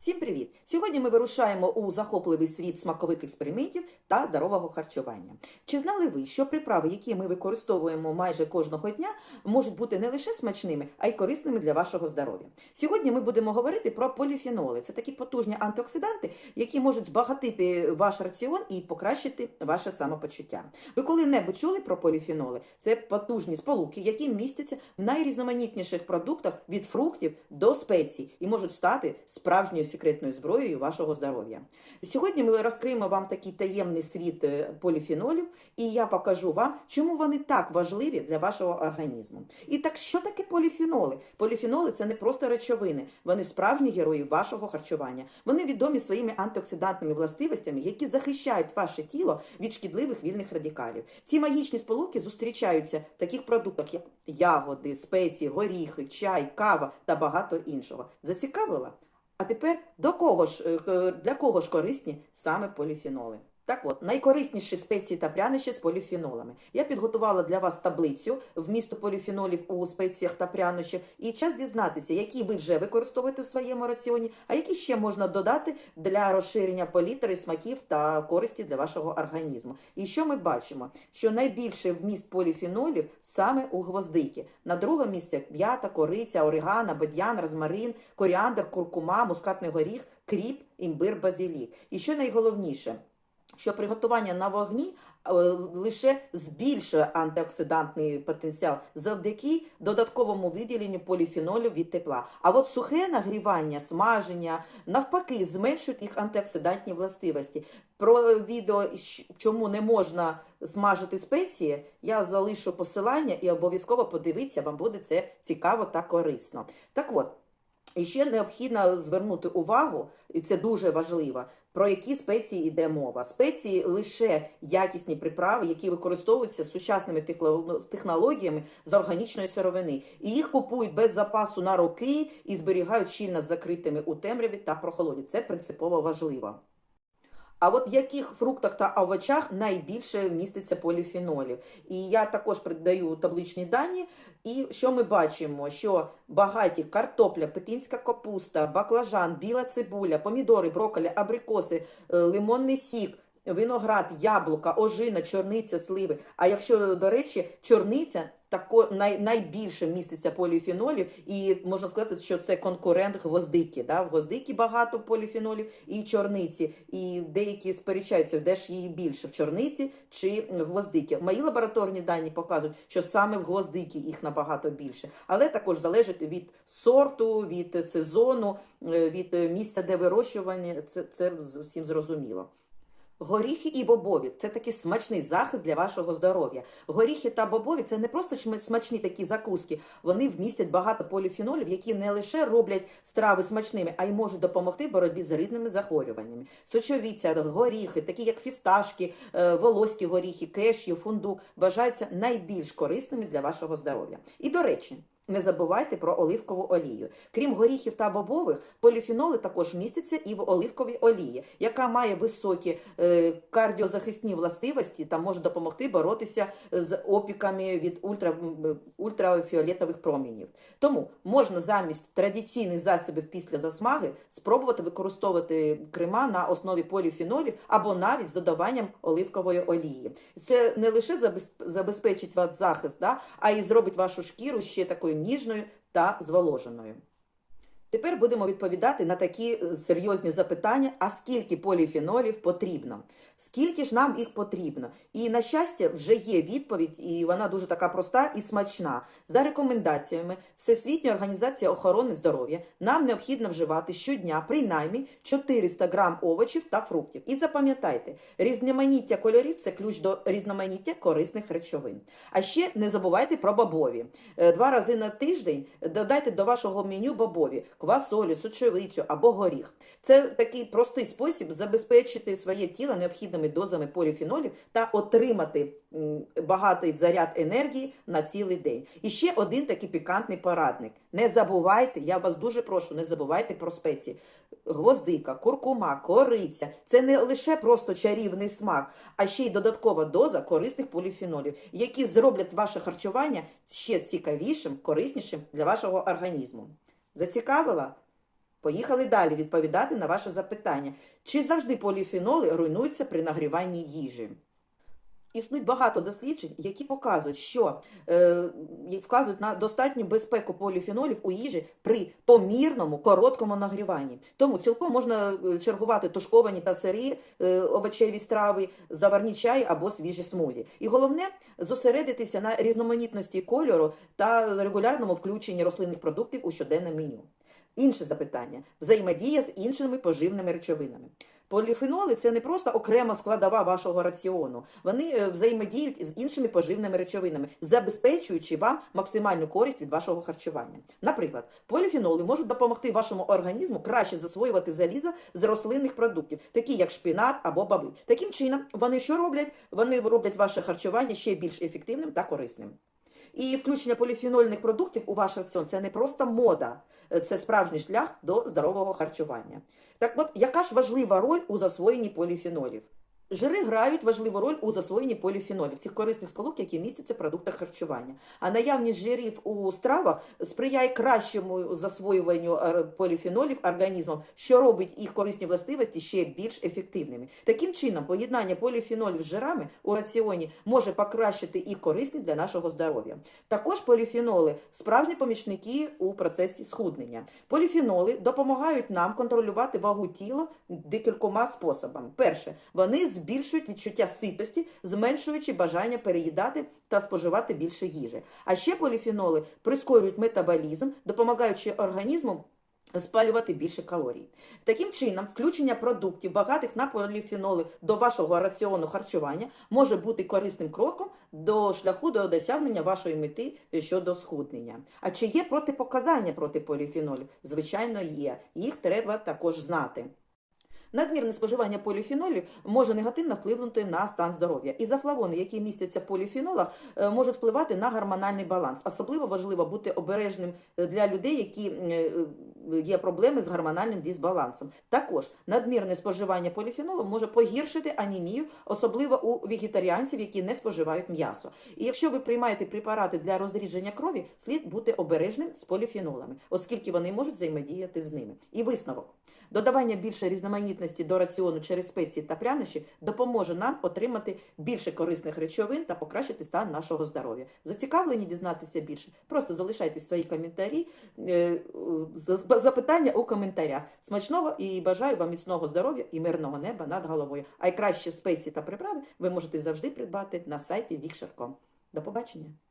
Всім привіт! Сьогодні ми вирушаємо у захопливий світ смакових експериментів та здорового харчування. Чи знали ви, що приправи, які ми використовуємо майже кожного дня, можуть бути не лише смачними, а й корисними для вашого здоров'я? Сьогодні ми будемо говорити про поліфеноли. Це такі потужні антиоксиданти, які можуть збагатити ваш раціон і покращити ваше самопочуття. Ви коли-небудь чули про поліфеноли? Це потужні сполуки, які містяться в найрізноманітніших продуктах від фруктів до спецій і можуть стати справжньою секретною зброєю вашого здоров'я. Сьогодні ми розкриємо вам такий таємний світ е, поліфенолів, і я покажу вам, чому вони так важливі для вашого організму. І так, що таке поліфеноли? Поліфеноли це не просто речовини, вони справжні герої вашого харчування. Вони відомі своїми антиоксидантними властивостями, які захищають ваше тіло від шкідливих вільних радикалів. Ці магічні сполуки зустрічаються в таких продуктах, як ягоди, спеції, горіхи, чай, кава та багато іншого. Зацікавила? А тепер до кого ж е, для кого ж корисні саме поліфеноли? Так от, найкорисніші спеції та прянощі з поліфенолами. Я підготувала для вас таблицю вмісту поліфенолів у спеціях та прянощах. І час дізнатися, які ви вже використовуєте в своєму раціоні, а які ще можна додати для розширення палітри смаків та користі для вашого організму. І що ми бачимо? Що найбільший вміст поліфенолів саме у гвоздики. На другому місці м'ята, кориця, орегано, бадьян, розмарин, коріандр, куркума, мускатний горіх, кріп, імбир, базилік. І що найголовніше – що приготування на вогні е, лише збільшує антиоксидантний потенціал завдяки додатковому виділенню поліфенолів від тепла. А от сухе нагрівання, смаження навпаки зменшують їх антиоксидантні властивості. Про відео, чому не можна смажити спеції, я залишу посилання і обов'язково подивіться, вам буде це цікаво та корисно. Так от. І ще необхідно звернути увагу, і це дуже важливо, про які спеції йде мова. Спеції лише якісні приправи, які використовуються сучасними технологіями з органічної сировини. І їх купують без запасу на роки і зберігають щільно закритими у темряві та прохолоді. Це принципово важливо. А от в яких фруктах та овочах найбільше міститься поліфенолів? І я також придаю табличні дані. І що ми бачимо? Що багаті картопля, пекінська капуста, баклажан, біла цибуля, помідори, брокколі, абрикоси, е, лимонний сік. Виноград, яблука, ожина, чорниця, сливи. А якщо, до речі, чорниця тако, най, найбільше міститься поліфенолів, і можна сказати, що це конкурент гвоздики. Да? В гвоздики багато поліфенолів і чорниці. І деякі сперечаються, де ж її більше в чорниці чи в гвоздики. Мої лабораторні дані показують, що саме в гвоздики їх набагато більше. Але також залежить від сорту, від сезону, е, від е, місця, де вирощування. Це, це всім зрозуміло. Горіхи і бобові це такий смачний захист для вашого здоров'я. Горіхи та бобові це не просто смачні такі закуски. Вони вмістять багато поліфенолів, які не лише роблять страви смачними, а й можуть допомогти в боротьбі з різними захворюваннями. Сочовіця, горіхи, такі як фісташки, е, волоські горіхи, кешю, фундук, вважаються найбільш корисними для вашого здоров'я. І до речі. Не забувайте про оливкову олію. Крім горіхів та бобових, поліфеноли також містяться і в оливковій олії, яка має високі е, кардіозахисні властивості та може допомогти боротися з опіками від ультра, ультрафіолетових промінів. Тому можна замість традиційних засобів після засмаги спробувати використовувати крема на основі поліфенолів або навіть з додаванням оливкової олії. Це не лише забезпечить вас захист, да, а й зробить вашу шкіру ще такою ніжною та зволоженою. Тепер будемо відповідати на такі е, серйозні запитання: а скільки поліфенолів потрібно? Скільки ж нам їх потрібно? І на щастя, вже є відповідь, і вона дуже така проста і смачна. За рекомендаціями Всесвітньої організації охорони здоров'я нам необхідно вживати щодня принаймні 400 грам овочів та фруктів. І запам'ятайте, різноманіття кольорів це ключ до різноманіття корисних речовин. А ще не забувайте про бобові. Е, Два рази на тиждень додайте до вашого меню бобові, квасолі, сочевицю або горіх. Це такий простий спосіб забезпечити своє тіло необхідними дозами поліфенолів та отримати багатий заряд енергії на цілий день. І ще один такий пікантний порадник. Не забувайте, я вас дуже прошу, не забувайте про спеції. Гвоздика, куркума, кориця це не лише просто чарівний смак, а ще й додаткова доза корисних поліфенолів, які зроблять ваше харчування ще цікавішим, кориснішим для вашого організму. Зацікавила? Поїхали далі відповідати на ваше запитання. Чи завжди поліфеноли руйнуються при нагріванні їжі? Існують багато досліджень, які показують, що е, вказують на достатню безпеку поліфенолів у їжі при помірному короткому нагріванні. Тому цілком можна е, чергувати тушковані та сирі е, овочеві страви, заварні чаї або свіжі смузі. І головне зосередитися на різноманітності кольору та регулярному включенні рослинних продуктів у щоденне меню. Інше запитання взаємодія з іншими поживними речовинами. Поліфеноли це не просто окрема складова вашого раціону. Вони е, взаємодіють з іншими поживними речовинами, забезпечуючи вам максимальну користь від вашого харчування. Наприклад, поліфеноли можуть допомогти вашому організму краще засвоювати залізо з рослинних продуктів, такі як шпинат або баби. Таким чином, вони що роблять? Вони роблять ваше харчування ще більш ефективним та корисним. І включення поліфенольних продуктів у ваш раціон це не просто мода, це справжній шлях до здорового харчування. Так от, яка ж важлива роль у засвоєнні поліфенолів? Жири грають важливу роль у засвоєнні поліфенолів, цих корисних сполук, які містяться в продуктах харчування. А наявність жирів у стравах сприяє кращому засвоюванню е, поліфенолів організмом, що робить їх корисні властивості ще більш ефективними. Таким чином, поєднання поліфенолів з жирами у раціоні може покращити їх корисність для нашого здоров'я. Також поліфеноли справжні помічники у процесі схуднення. Поліфеноли допомагають нам контролювати вагу тіла декількома способами. Перше, вони збільшують відчуття ситості, зменшуючи бажання переїдати та споживати більше їжі. А ще поліфеноли прискорюють метаболізм, допомагаючи організму спалювати більше калорій. Таким чином, включення продуктів, багатих на поліфеноли до вашого раціону харчування може бути корисним кроком до шляху до досягнення вашої мети щодо схуднення. А чи є протипоказання проти поліфенолів? Звичайно, є. Їх треба також знати. Надмірне споживання поліфенолів може негативно впливнути на стан здоров'я. Ізофлавони, які містяться в поліфенолах, е, можуть впливати на гормональний баланс. Особливо важливо бути обережним е, для людей, які е, є проблеми з гормональним дисбалансом. Також надмірне споживання поліфенолу може погіршити анемію, особливо у вегетаріанців, які не споживають м'ясо. І якщо ви приймаєте препарати для розрідження крові, слід бути обережним з поліфенолами, оскільки вони можуть взаємодіяти з ними. І висновок. Додавання більше різноманітності до раціону через спеції та прянощі допоможе нам отримати більше корисних речовин та покращити стан нашого здоров'я. Зацікавлені дізнатися більше? Просто залишайте свої коментарі, е, запитання у коментарях. Смачного і бажаю вам міцного здоров'я і мирного неба над головою. А й краще спеції та приправи ви можете завжди придбати на сайті Вікшерком. До побачення!